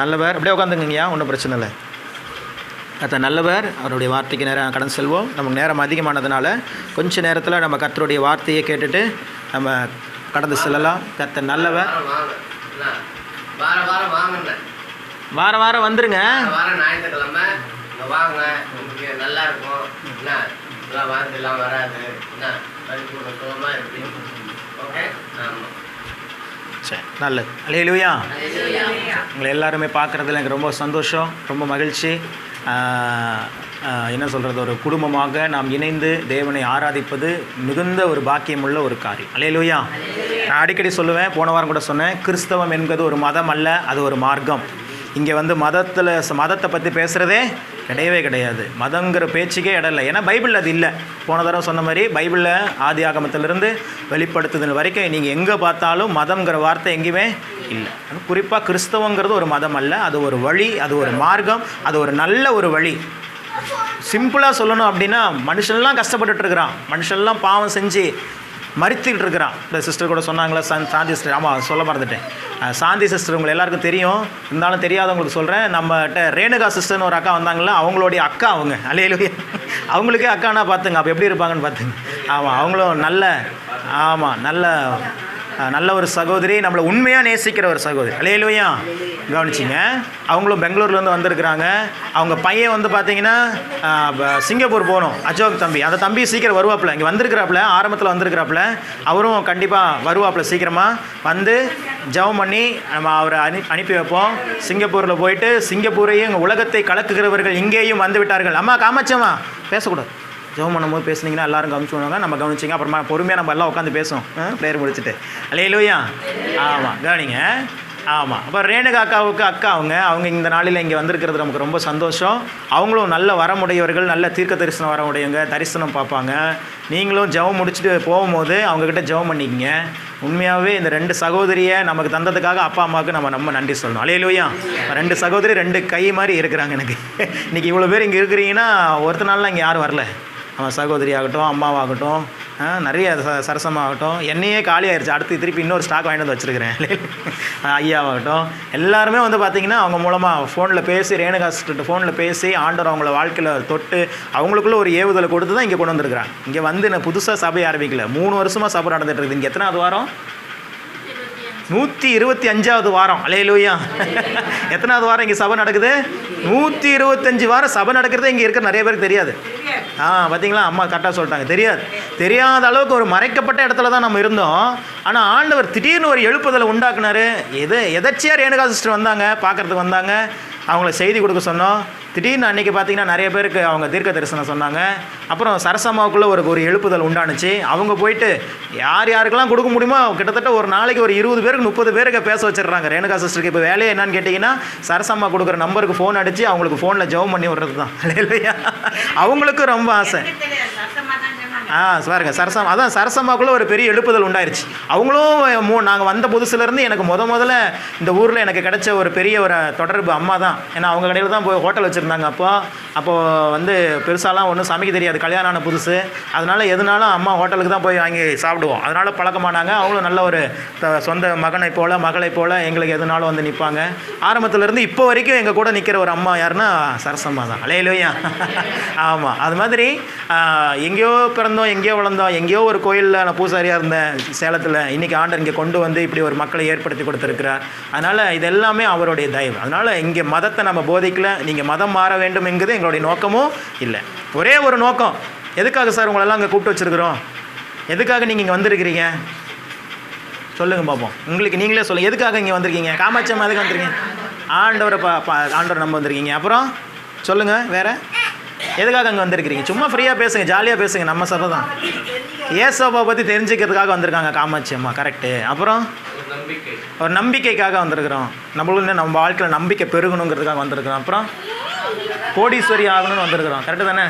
நல்லவர். அப்படியே உட்காந்துங்கய்யா ஒன்றும் பிரச்சனை இல்லை. கத்த நல்லவர் அவருடைய வார்த்தைக்கு நேரம் கடந்து செல்வோம். நமக்கு நேரம் அதிகமானதுனால கொஞ்ச நேரத்தில் நம்ம கர்த்தருடைய வார்த்தையை கேட்டுட்டு நம்ம கடந்து செல்லலாம். கத்த நல்லவர். வார வாரம் வந்துருங்க. வாரம் ஞாயிற்றுக்கிழமை இங்க வாங்க. உங்களுக்கு நல்லா இருக்கும். என்ன? எல்லாம் வாரத்துலாம் வராது. என்ன? ஓகே? ஆமாம் சரி நல்லது. அலையிலுயா உங்களை எல்லாருமே பார்க்குறதுல எனக்கு ரொம்ப சந்தோஷம் ரொம்ப மகிழ்ச்சி. என்ன சொல்கிறது ஒரு குடும்பமாக நாம் இணைந்து தேவனை ஆராதிப்பது மிகுந்த ஒரு பாக்கியமுள்ள ஒரு காரியம். அலையிலுயா நான் அடிக்கடி சொல்லுவேன் போன வாரம் கூட சொன்னேன் கிறிஸ்தவம் என்பது ஒரு மதம் அல்ல அது ஒரு மார்க்கம். இங்கே வந்து மதத்தில் மதத்தை பற்றி பேசுகிறதே கிடையவே கிடையாது. மதங்கிற பேச்சுக்கே இடம் இல்லை. ஏன்னா பைபிளில் அது இல்லை. போன தடவை சொன்ன மாதிரி பைபிளில் ஆதி ஆகமத்திலிருந்து வெளிப்படுத்துதல் வரைக்கும் நீங்கள் எங்கே பார்த்தாலும் மதங்கிற வார்த்தை எங்கேயுமே இல்லை. குறிப்பாக கிறிஸ்தவங்கிறது ஒரு மதம் அல்ல. அது ஒரு வழி அது ஒரு மார்க்கம் அது ஒரு நல்ல ஒரு வழி. சிம்பிளாக சொல்லணும் அப்படின்னா மனுஷன்லாம் கஷ்டப்பட்டுட்டு இருக்கிறான். மனுஷன்லாம் பாவம் செஞ்சு மறித்துக்கிட்டு இருக்கிறான் இந்த சிஸ்டர் கூட சொன்னாங்களா சன் சாந்தி சிஸ்டர் ஆமாம் சொல்ல மறந்துட்டேன். சாந்தி சிஸ்டர் உங்களை எல்லாருக்கும் தெரியும். இருந்தாலும் தெரியாதவங்களுக்கு சொல்கிறேன் நம்மகிட்ட ரேணுகா சிஸ்டர்னு ஒரு அக்கா வந்தாங்களா அவங்களுடைய அக்கா அவங்க. அலையிலுடைய அவங்களுக்கே அக்கானா பார்த்துங்க. அப்போ எப்படி இருப்பாங்கன்னு பார்த்துங்க. ஆமாம் அவங்களும் நல்ல ஆமாம் நல்ல நல்ல ஒரு சகோதரி நம்மளை உண்மையாக நேசிக்கிற ஒரு சகோதரி. அலையிலுயா கவனிச்சிங்க. அவங்களும் பெங்களூர்லேருந்து வந்திருக்கிறாங்க. அவங்க பையன் வந்து பார்த்தீங்கன்னா சிங்கப்பூர் போகணும். அஜோக் தம்பி. அந்த தம்பி சீக்கிரம் வருவாப்பில். இங்கே வந்திருக்கிறாப்புல ஆரம்பத்தில் வந்திருக்கிறாப்புல. அவரும் கண்டிப்பாக வருவாப்புல சீக்கிரமாக வந்து ஜெபம் பண்ணி நம்ம அவரை அனு அனுப்பி வைப்போம். சிங்கப்பூரில் போயிட்டு சிங்கப்பூரையும் உலகத்தை கலக்குகிறவர்கள் இங்கேயும் வந்து விட்டார்கள். அம்மா காமாச்சம்மா பேசக்கூடாது. ஜெபம் பண்ணும்போது பேசுனீங்கன்னா எல்லாரும் கவனிச்சுடுவாங்க நம்ம கவனிச்சிங்க. அப்புறமா பொறுமையாக நம்ம எல்லாம் உட்காந்து பேசுவோம். ப்ரேயர் முடிச்சுட்டு. அலையிலோயா ஆமாம் கவனிங்க. ஆமாம் அப்போ ரேணுகா அக்காவுக்கு அக்கா அவங்க அவங்க இந்த நாளில் இங்கே வந்திருக்கிறது நமக்கு ரொம்ப சந்தோஷம். அவங்களும் நல்ல வரமுடையவர்கள் நல்ல தீர்க்க தரிசனம் வரமுடையவங்க தரிசனம் பார்ப்பாங்க. நீங்களும் ஜெபம் முடிச்சுட்டு போகும்போது அவங்கக்கிட்ட ஜெபம் பண்ணிக்கிங்க. உண்மையாகவே இந்த ரெண்டு சகோதரியை நமக்கு தந்ததுக்காக அப்பா அம்மாவுக்கு நம்ம ரொம்ப நன்றி சொல்லணும். அலையிலோயா ரெண்டு சகோதரி ரெண்டு கை மாதிரி இருக்கிறாங்க எனக்கு. இன்றைக்கி இவ்வளோ பேர் இங்கே இருக்கிறீங்கன்னா ஒருத்த நாள்லாம் இங்கே யாரும் வரல. அவன் சகோதரி ஆகட்டும் அம்மாவாகட்டும் நிறைய ச சரசமாகட்டும் என்னையே காலி அடுத்து திருப்பி இன்னொரு ஸ்டாக் வாங்கிட்டு வந்து வச்சுருக்கிறேன். ஐயாவாகட்டும் எல்லாருமே வந்து பார்த்திங்கன்னா அவங்க மூலமாக ஃபோனில் பேசி ரேணுகா ஃபோனில் பேசி ஆண்டவர் அவங்கள வாழ்க்கையில் தொட்டு அவங்களுக்குள்ள ஒரு ஏவுதலை கொடுத்து தான் இங்கே கொண்டு வந்திருக்கிறாங்க. இங்கே வந்து நான் புதுசாக சபை ஆரம்பிக்கல. மூணு வருஷமாக சபை நடந்துகிட்டு இருக்குது. இங்கே எத்தனாவது வாரம்? நூற்றி இருபத்தி அஞ்சாவது வாரம். அலையலூயா. எத்தனாவது வாரம் இங்கே சபை நடக்குது? நூற்றி இருபத்தஞ்சு வாரம் சபை நடக்கிறதே இங்கே இருக்கிற நிறைய பேருக்கு தெரியாது. ஆ பார்த்தீங்களா அம்மா கரெக்டாக சொல்லிட்டாங்க. தெரியாது. தெரியாத அளவுக்கு ஒரு மறைக்கப்பட்ட இடத்துல தான் நம்ம இருந்தோம். ஆனால் ஆண்டவர் திடீர்னு ஒரு எழுப்புதலை உண்டாக்குனாரு. எது எதர்ச்சியாக ரேணுகா சிஸ்டர் வந்தாங்க பார்க்குறதுக்கு வந்தாங்க. அவங்கள செய்தி கொடுக்க சொன்னோம். திடீர்னு அன்றைக்கி பார்த்தீங்கன்னா நிறைய பேருக்கு அவங்க தீர்க்க தரிசனம் சொன்னாங்க. அப்புறம் சரசம்மாவுக்குள்ளே ஒரு ஒரு எழுப்புதல் உண்டானுச்சு. அவங்க போயிட்டு யார் யாருக்கெல்லாம் கொடுக்க முடியுமோ கிட்டத்தட்ட ஒரு நாளைக்கு ஒரு இருபது பேருக்கு முப்பது பேருக்கு பேச வச்சிடுறாங்க. ரேணுகா சிஸ்டருக்கு இப்போ வேலையை என்னன்னு கேட்டிங்கன்னா சரசம்மா கொடுக்குற நம்பருக்கு ஃபோன் அடித்து அவங்களுக்கு ஃபோனில் ஜெபம் பண்ணி விடுறது தான் இல்லையா அவங்களுக்கும் ரொம்ப ஆசை. ஆ பாருங்க சரசம் அதான் சரசம்மாக்குள்ளே ஒரு பெரிய எழுப்புதல் உண்டாயிருச்சு. அவங்களும் மூ நாங்கள் வந்த புதுசுலேருந்து எனக்கு முத முதல்ல இந்த ஊரில் எனக்கு கிடைச்ச ஒரு பெரிய ஒரு தொடர்பு அம்மா தான் ஏன்னா அவங்க கடையில் தான் போய் ஹோட்டல் வச்சுருந்தாங்க அப்போ. அப்போது வந்து பெருசாலாம் ஒன்றும் சமைக்க தெரியாது கல்யாணம் ஆன புதுசு. அதனால் எதுனாலும் அம்மா ஹோட்டலுக்கு தான் போய் வாங்கி சாப்பிடுவோம். அதனால் பழக்கமானாங்க. அவங்களும் நல்ல ஒரு த- சொந்த மகனை போல் மகளை போல் எங்களுக்கு எதுனாலும் வந்து நிற்பாங்க ஆரம்பத்துலேருந்து இப்போ வரைக்கும் எங்கள் கூட நிற்கிற ஒரு அம்மா யாருன்னா சரசம்மா தான் அலையிலையா ஆமாம் அது மாதிரி எங்கேயோ பிறந்த பிறந்தோம் எங்கேயோ வளர்ந்தோம் எங்கேயோ ஒரு கோயிலில் நான் பூசாரியாக இருந்தேன் சேலத்தில். இன்றைக்கி ஆண்டர் இங்கே கொண்டு வந்து இப்படி ஒரு மக்களை ஏற்படுத்தி கொடுத்துருக்கிறார். அதனால் இது எல்லாமே அவருடைய தயவு. அதனால் இங்கே மதத்தை நம்ம போதிக்கல. நீங்கள் மதம் மாற வேண்டும் என்கிறது எங்களுடைய நோக்கமும் இல்லை. ஒரே ஒரு நோக்கம். எதுக்காக சார் உங்களெல்லாம் அங்கே கூப்பிட்டு வச்சுருக்குறோம்? எதுக்காக நீங்கள் இங்கே வந்திருக்கிறீங்க? சொல்லுங்க பார்ப்போம் உங்களுக்கு நீங்களே சொல்லுங்கள் எதுக்காக இங்கே வந்திருக்கீங்க? காமாட்சியம் எதுக்கு வந்திருக்கீங்க? ஆண்டவரை பா பா ஆண்டவரை வந்திருக்கீங்க. அப்புறம் சொல்லுங்கள் வேறு? எதுக்காக அங்கே வந்திருக்கிறீங்க? சும்மா ஃப்ரீயாக பேசுங்க ஜாலியாக பேசுங்க. நம்ம சபை தான். ஏசோபா பற்றி தெரிஞ்சுக்கிறதுக்காக வந்திருக்காங்க காமாட்சி அம்மா கரெக்டு அப்புறம்? ஒரு நம்பிக்கைக்காக வந்திருக்கிறோம். நம்மளுக்கு நம்ம வாழ்க்கையில் நம்பிக்கை பெருகணுங்கிறதுக்காக வந்திருக்கிறோம். அப்புறம்? கோடீஸ்வரி ஆகணும்னு வந்திருக்கிறோம். கரெக்டு தானே?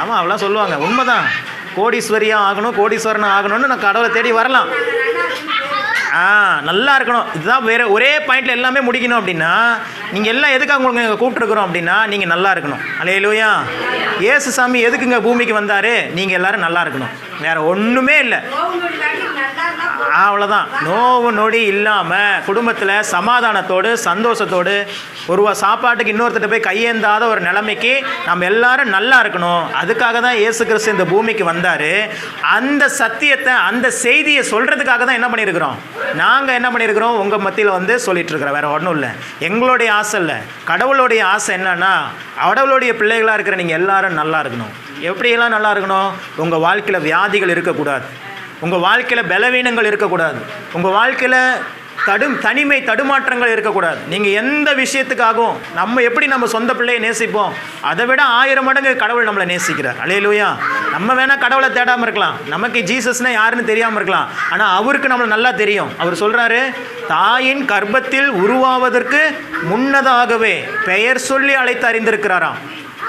ஆமாம் அவெல்லாம் சொல்லுவாங்க. உண்மைதான். கோடீஸ்வரியாக ஆகணும் கோடீஸ்வரனாக ஆகணும்னு நான் கடவுளை தேடி வரலாம். ஆ நல்லா இருக்கணும். இதுதான் வேறு ஒரே பாயிண்டில் எல்லாமே முடிக்கணும் அப்படின்னா நீங்கள் எல்லாம் எதுக்காக உங்களுக்கு இங்கே கூப்பிட்டுருக்குறோம் அப்படின்னா நீங்கள் நல்லா இருக்கணும். அலையிலூயா ஏசு சாமி எதுக்குங்க பூமிக்கு வந்தார்? நீங்கள் எல்லாரும் நல்லா இருக்கணும். வேற ஒன்றுமே இல்லை. அவ்வளோதான் நோவு நொடி இல்லாமல் குடும்பத்தில் சமாதானத்தோடு சந்தோஷத்தோடு ஒருவா சாப்பாட்டுக்கு இன்னொருத்தட்ட போய் கையேந்தாத ஒரு நிலைமைக்கு நம்ம எல்லாரும் நல்லா இருக்கணும். அதுக்காக தான் இயேசு கிறிஸ்து இந்த பூமிக்கு வந்தார். அந்த சத்தியத்தை அந்த செய்தியை சொல்கிறதுக்காக தான் என்ன பண்ணியிருக்கிறோம்? நாங்கள் என்ன பண்ணியிருக்கிறோம்? உங்கள் மத்தியில் வந்து சொல்லிட்டு இருக்கிறோம் ஒன்றும் இல்லை. எங்களுடைய ஆசை இல்லை. கடவுளுடைய ஆசை என்னன்னா கடவுளுடைய பிள்ளைகளாக இருக்கிற நீங்கள் எல்லாரும் நல்லா இருக்கணும். எப்படியெல்லாம் நல்லா இருக்கணும்? உங்கள் வாழ்க்கையில் வியாதிகள் இருக்கக்கூடாது. உங்கள் வாழ்க்கையில் பலவீனங்கள் இருக்கக்கூடாது. உங்கள் வாழ்க்கையில் தடு தனிமை தடுமாற்றங்கள் இருக்கக்கூடாது. நீங்கள் எந்த விஷயத்துக்காகவும் நம்ம எப்படி நம்ம சொந்த பிள்ளையை நேசிப்போம்? அதை விட ஆயிரம் மடங்கு கடவுள் நம்மளை நேசிக்கிறார். அலையிலூயா நம்ம வேணால் கடவுளை தேடாமல் இருக்கலாம். நமக்கு ஜீசஸ்னால் யாருன்னு தெரியாமல் இருக்கலாம். ஆனால் அவருக்கு நம்மளை நல்லா தெரியும். அவர் சொல்கிறாரு தாயின் கர்ப்பத்தில் உருவாவதற்கு முன்னதாகவே பெயர் சொல்லி அழைத்து அறிந்திருக்கிறாராம்.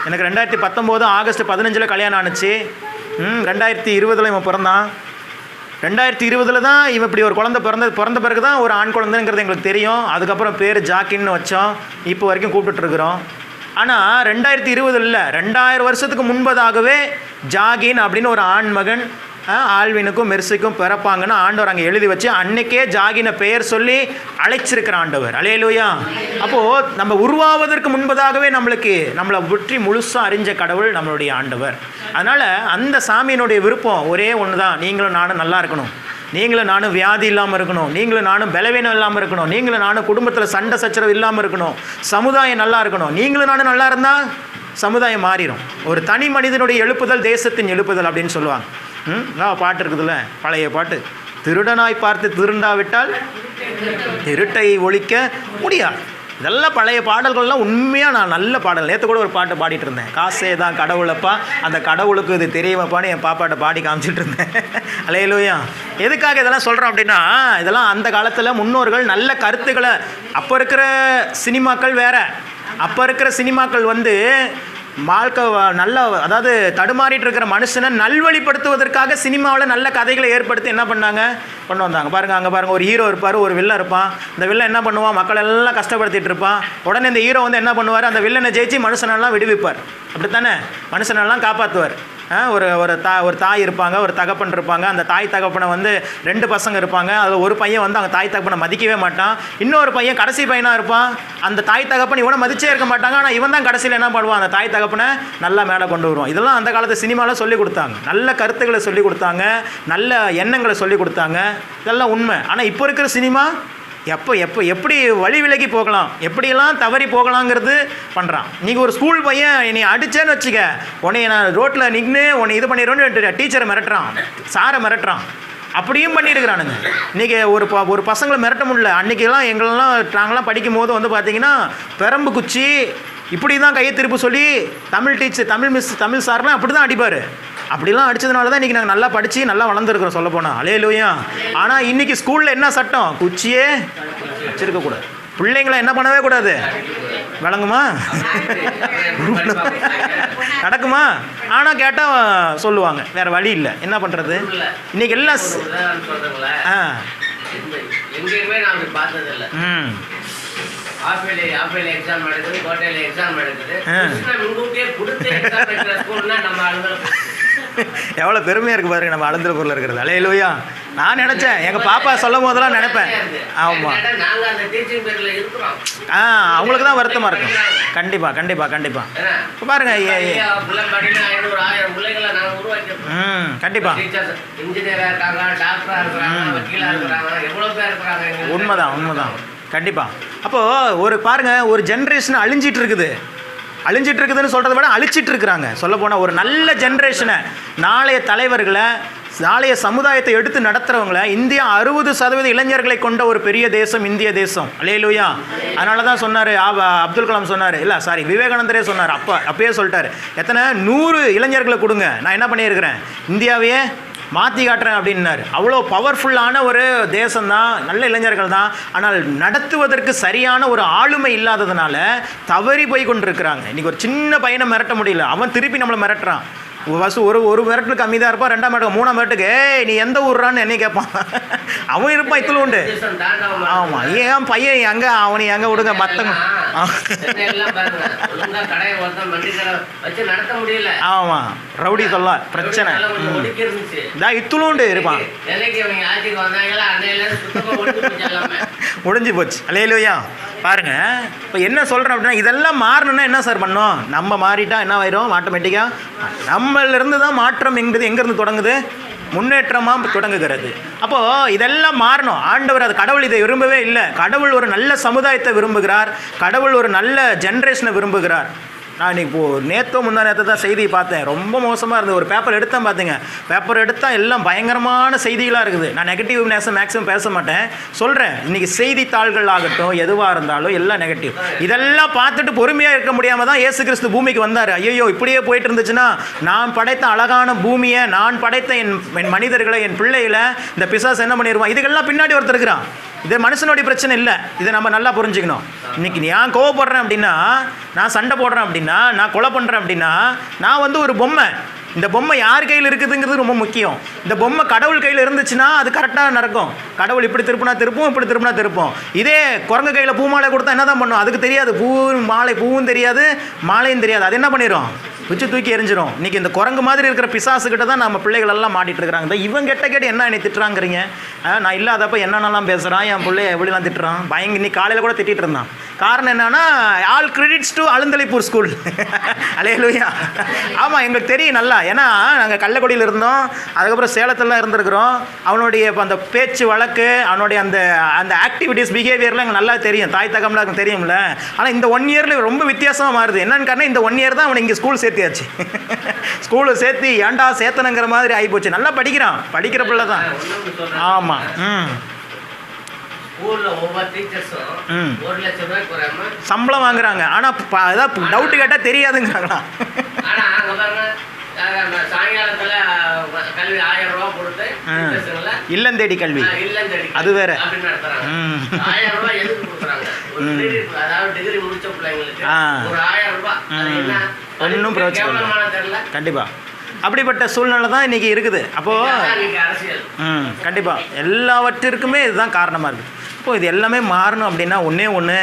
எனக்கு ரெண்டாயிரத்தி பத்தொம்போது ஆகஸ்ட் பதினஞ்சில் கல்யாணம் ஆணுச்சு ம் ரெண்டாயிரத்தி இருபதில் இவன் பிறந்தான். ரெண்டாயிரத்தி இருபதில் தான் இவன் இப்படி ஒரு குழந்தை பிறந்த பிறந்த பிறகு தான் ஒரு ஆண் குழந்தைங்கிறது எங்களுக்கு தெரியும். அதுக்கப்புறம் பேர் ஜாக்கின்னு வச்சோம். இப்போ வரைக்கும் கூப்பிட்டுட்ருக்குறோம். ஆனால் ரெண்டாயிரத்தி இருபதில் இல்லை ரெண்டாயிரம் வருஷத்துக்கு முன்பதாகவே ஜாகின் அப்படின்னு ஒரு ஆண் மகன் ஆழ்வினுக்கும் மெர்சிக்கும் பிறப்பாங்கன்னு ஆண்டவர் அங்கே எழுதி வச்சு அன்னைக்கே ஜாகினை பெயர் சொல்லி அழைச்சிருக்கிற ஆண்டவர். அலையலூயா. அப்போது நம்ம உருவாவதற்கு முன்பதாகவே நம்மளுக்கு நம்மளை வெற்றி முழுசாக அறிஞ்ச கடவுள் நம்மளுடைய ஆண்டவர். அதனால் அந்த சாமியினுடைய விருப்பம் ஒரே ஒன்று தான் நீங்களும் நானும் நல்லா இருக்கணும். நீங்களும் நானும் வியாதி இல்லாமல் இருக்கணும். நீங்களும் நானும் பலவீனம் இல்லாமல் இருக்கணும். நீங்களும் நானும் குடும்பத்தில் சண்டை சச்சரவு இல்லாமல் இருக்கணும். சமுதாயம் நல்லா இருக்கணும். நீங்களும் நானும் நல்லா இருந்தால் சமுதாயம் மாறிடும் ஒரு தனி மனிதனுடைய எழுப்புதல் தேசத்தின் எழுப்புதல் அப்படின்னு சொல்லுவாங்க. ம்? பாட்டு இருக்குதுல்ல? பழைய பாட்டு. திருடனாய் பார்த்து திருண்டாவிட்டால் திருட்டை ஒழிக்க முடியாது. இதெல்லாம் பழைய பாடல்கள்லாம் உண்மையாக நான் நல்ல பாடல். நேற்று கூட ஒரு பாட்டு பாடிட்டு இருந்தேன். காசே தான் கடவுளப்பா. அந்த கடவுளுக்கு இது தெரியவப்பான்னு என் பாப்பாட்ட பாடி காமிச்சிட்டு இருந்தேன். அலையலூயா. எதுக்காக இதெல்லாம் சொல்கிறோம் அப்படின்னா இதெல்லாம் அந்த காலத்தில் முன்னோர்கள் நல்ல கருத்துக்களை அப்போ இருக்கிற சினிமாக்கள் வேறு. அப்போ இருக்கிற சினிமாக்கள் வந்து வாழ்க்கை நல்ல அதாவது தடுமாறிட்டு இருக்கிற மனுஷனை நல்வழிப்படுத்துவதற்காக சினிமாவில் நல்ல கதைகளை ஏற்படுத்தி என்ன பண்ணாங்க? கொண்டு வந்தாங்க. பாருங்க அங்கே பாருங்க ஒரு ஹீரோ இருப்பார் ஒரு வில்லன் இருப்பான். இந்த வில்லன் என்ன பண்ணுவான்? மக்கள் எல்லாம் கஷ்டப்படுத்திட்டு இருப்பான். உடனே இந்த ஹீரோ வந்து என்ன பண்ணுவார்? அந்த வில்லனை ஜெயிச்சு மனுஷனெல்லாம் விடுவிப்பார். அப்படித்தானே? மனுஷனெல்லாம் காப்பாற்றுவார் ஒரு ஒரு தா ஒரு தாய் இருப்பாங்க ஒரு தகப்பன் இருப்பாங்க. அந்த தாய் தகப்பனை வந்து ரெண்டு பசங்க இருப்பாங்க. அதில் ஒரு பையன் வந்து அவங்க தாய் தகப்பனை மதிக்கவே மாட்டான். இன்னொரு பையன் கடைசி பையனாக இருப்பான். அந்த தாய் தகப்பன் இவனை மதிச்சே இருக்க மாட்டாங்க. ஆனால் இவன் தான் கடைசியில் என்ன பண்ணுவான்? அந்த தாய் தகப்பனை நல்லா மேலே கொண்டு வருவான். இதெல்லாம் அந்த காலத்து சினிமாவில் சொல்லி கொடுத்தாங்க. நல்ல கருத்துக்களை சொல்லி கொடுத்தாங்க. நல்ல எண்ணங்களை சொல்லி கொடுத்தாங்க. இதெல்லாம் உண்மை. ஆனால் இப்போ இருக்கிற சினிமா எப்போ எப்போ எப்படி வழி விலகி போகலாம்? எப்படியெல்லாம் தவறி போகலாங்கிறது பண்ணுறான் நீங்கள் ஒரு ஸ்கூல் பையன் என்னை அடிச்சேன்னு வச்சுக்க உன்னை நான் ரோட்டில் நின்று உன்னை இது பண்ணிடுறோன்னு டீச்சரை மிரட்டுறான். சாரை மிரட்டுறான். அப்படியும் பண்ணியிருக்கிறானுங்க. இன்றைக்கி ஒரு ப ஒரு பசங்களை மிரட்ட முடியல. அன்றைக்கெல்லாம் எங்களெல்லாம் நாங்களாம் படிக்கும் போது வந்து பார்த்தீங்கன்னா பெரம்பு குச்சி இப்படி தான் கையை திருப்பி சொல்லி தமிழ் டீச்சர் தமிழ் மிஸ் தமிழ் சார்லாம் அப்படி தான் அடிப்பார். அப்படிலாம் அடிச்சதுனால தான் இன்றைக்கி நாங்கள் நல்லா படித்து நல்லா வளர்ந்துருக்குறோம் சொல்ல போனால் அலே லூயா ஆனால் இன்றைக்கி ஸ்கூலில் என்ன சட்டம்? குச்சியே வச்சிருக்கக்கூடாது பிள்ளைங்களை என்ன பண்ணவே கூடாது? விளங்குமா? நடக்குமா? ஆனால் கேட்டால் சொல்லுவாங்க. வேறு வழி இல்லை. என்ன பண்ணுறது இன்றைக்கி எல்லாம் ஆ. ம். எக்ஸாம் கோட்டையில எக்ஸாம் கொடுத்து ஸ்கூல்னா நம்ம ஆளுங்க எவ்வளோ பெருமையாக இருக்குது பாருங்க நம்ம அலந்தரப்பூரில் இருக்கிறது. அலையிலூயா. நான் நினச்சேன். எங்கள் பாப்பா சொல்லும் போதெல்லாம் நினைப்பேன். ஆமாம் ஆ அவங்களுக்கு தான் வருத்தமாக இருக்கும். கண்டிப்பாக கண்டிப்பாக கண்டிப்பாக இப்போ பாருங்க ம் கண்டிப்பாக உண்மைதான் உண்மைதான். கண்டிப்பாக அப்போது ஒரு பாருங்கள் ஒரு ஜென்ரேஷன் அழிஞ்சிட்டு இருக்குது. அழிஞ்சிட்டு இருக்குதுன்னு சொல்கிறத விட அழிச்சிட்டு இருக்கிறாங்க சொல்ல போனால் ஒரு நல்ல ஜென்ரேஷனை நாளைய தலைவர்களை நாளைய சமுதாயத்தை எடுத்து நடத்துகிறவங்கள இந்தியா அறுபது சதவீத இளைஞர்களை கொண்ட ஒரு பெரிய தேசம் இந்திய தேசம். அலையலூயா அதனால தான் சொன்னார் அப்துல் கலாம் சொன்னார். இல்லை சாரி விவேகானந்தரே சொன்னார். அப்போ அப்பயே சொல்லிட்டார். எத்தனை? நூறு இளைஞர்களை கொடுங்க. நான் என்ன பண்ணியிருக்கிறேன்? இந்தியாவையே மாற்றி காட்டுறேன் அப்படின்னாரு. அவ்வளோ பவர்ஃபுல்லான ஒரு தேசம்தான். நல்ல இளைஞர்கள் தான் ஆனால் நடத்துவதற்கு சரியான ஒரு ஆளுமை இல்லாததுனால தவறி போய் கொண்டிருக்கிறாங்க. இன்றைக்கி ஒரு சின்ன பையனை மிரட்ட முடியல. அவன் திருப்பி நம்மளை மிரட்டுறான். வசு ஒரு ஒரு மிரட்டில் கம்மி தான் இருப்பான் ரெண்டாம் மிரட்டு மூணாம் மிரட்டுக்கு. ஏய் நீ எந்த ஊர்றான்னு என்னை கேட்பான் அவன் இருப்பான் இத்துல உண்டு. ஆமாம் ஏன் பையன் எங்கே அவனை எங்கே விடுங்க மற்றவங்க ஆமாம் ரவுடி தொல்லை பிரச்சனை. இதான் கொஞ்சம் உண்டு இத்துளுண்டு இருப்பான் முடிஞ்சு போச்சு. அலையிலையா பாருங்க இப்போ என்ன சொல்கிறேன் அப்படின்னா இதெல்லாம் மாறணும்னா என்ன சார் பண்ணோம்? நம்ம மாறிட்டா என்ன ஆயிரும்? ஆட்டோமேட்டிக்காக நம்மளிருந்து தான் மாற்றம் என்பது எங்கேருந்து தொடங்குது? முன்னேற்றமாக தொடங்குகிறது. அப்போது இதெல்லாம் மாறணும். ஆண்டவர் அது கடவுள் இதை விரும்பவே இல்லை. கடவுள் ஒரு நல்ல சமுதாயத்தை விரும்புகிறார். கடவுள் ஒரு நல்ல ஜென்ரேஷனை விரும்புகிறார். நான் இன்னைக்கு இப்போ நேற்றோ முந்தா நேற்று தான் செய்தி பார்த்தேன். ரொம்ப மோசமாக இருந்தது. ஒரு பேப்பர் எடுத்தேன் பார்த்தீங்க பேப்பர் எடுத்தால் எல்லாம் பயங்கரமான செய்திகளாக இருக்குது. நான் நெகட்டிவ் நேசம் மேக்ஸிமம் பேச மாட்டேன். சொல்கிறேன் இன்றைக்கி செய்தித்தாள்கள் ஆகட்டும் எதுவாக இருந்தாலும் எல்லாம் நெகட்டிவ் இதெல்லாம் பார்த்துட்டு பொறுமையாக இருக்க முடியாமல் தான் ஏசு கிறிஸ்து பூமிக்கு வந்தார். ஐயோ இப்படியே போயிட்டு இருந்துச்சுன்னா நான் படைத்த அழகான பூமியை நான் படைத்த என் என் மனிதர்களை என் பிள்ளைகளை இந்த பிசாஸ் என்ன பண்ணிடுவான் இதுக்கெல்லாம் பின்னாடி ஒருத்தர் இருக்கிறான். இது மனுஷனுடைய பிரச்சனை இல்லை. இதை நம்ம நல்லா புரிஞ்சுக்கணும். இன்னைக்கு நான் கோவப்படுறேன் அப்படின்னா நான் சண்டை போடுறேன் அப்படின்னா நான் கொலை பண்ணுறேன் அப்படின்னா நான் வந்து ஒரு பொம்மை. இந்த பொம்மை யார் கையில் இருக்குதுங்கிறது ரொம்ப முக்கியம். இந்த பொம்மை கடவுள் கையில் இருந்துச்சுன்னா அது கரெக்டாக நடக்கும். கடவுள் இப்படி திருப்பினா திருப்பும் இப்படி திருப்பினா திருப்போம். இதே குரங்கு கையில் பூ மாலை கொடுத்தா என்ன தான் பண்ணும்? அதுக்கு தெரியாது. பூ மாலை பூவும் தெரியாது மாலையும் தெரியாது. அது என்ன பண்ணிடும் பிச்சு தூக்கி எரிஞ்சிரும். இன்னைக்கு இந்த குரங்கு மாதிரி இருக்கிற பிசாசுக்கிட்ட தான் நம்ம பிள்ளைகளெல்லாம் மாட்டிகிட்டு இருக்கிறாங்க இந்த இவன் கெட்ட கேட்டு என்ன என்னை திட்டுறாங்கிறீங்க? ஆ, நான் இல்லாதப்ப என்னென்னலாம் பேசுகிறான் என் பிள்ளைய எப்படிலாம் திட்டுறான்? பயங்க இன்னைக்கு காலையில் கூட திட்டிட்டு இருந்தான். காரணம் என்னென்னா all credits to Azhunthalaipur school hallelujah ஆமாம் எங்களுக்கு தெரியும் நல்லா. ஏன்னா நாங்கள் கள்ளக்குடியில் இருந்தோம். அதுக்கப்புறம் சேலத்துலாம் இருந்திருக்கிறோம். அவனுடைய இப்போ அந்த பேச்சு வழக்கு அவனுடைய அந்த அந்த ஆக்டிவிட்டீஸ் பிஹேவியர்லாம் எங்களுக்கு நல்லா தெரியும். தாய் தகம்லாம் எனக்கு தெரியும்ல. ஆனால் இந்த ஒன் இயரில் ரொம்ப வித்தியாசமாக மாறுது. என்னன்னு காரணம் இந்த ஒன் இயர் தான் அவனை இங்கே ஸ்கூல் சேர்த்தியாச்சு ஸ்கூலில் சேர்த்து ஏன்டா சேர்த்தனுங்கிற மாதிரி ஆகிப்போச்சு நல்லா படிக்கிறான். படிக்கிற பிள்ளை தான். ஆமாம் ம். சம்பளம் வாங்குறாங்க. ஆனால் அதான் டவுட்டு கேட்டால் தெரியாதுங்கிறாங்களா? ஆனா இல்லம் தேடி கல்வி. அது வேற. ஆயிரம் ரூபாய் எதுக்கு கொடுக்குறாங்க ஒரு ம். degree, அதாவது டிகிரி முடிச்ச பிள்ளைங்களுக்கு ஆ. ஒரு ஆயிரம் ரூபாய் அது ம். என்ன ஒண்ணும் அது பிரயோஜனம் இல்லை. கேவலமான தெரியல கண்டிப்பாக அப்படிப்பட்ட சூழ்நிலை தான் இன்றைக்கி இருக்குது. அப்போது ம் கண்டிப்பாக எல்லாவற்றிற்குமே இதுதான் காரணமாக இருக்குது இப்போ இது எல்லாமே மாறணும் அப்படின்னா ஒன்றே ஒன்று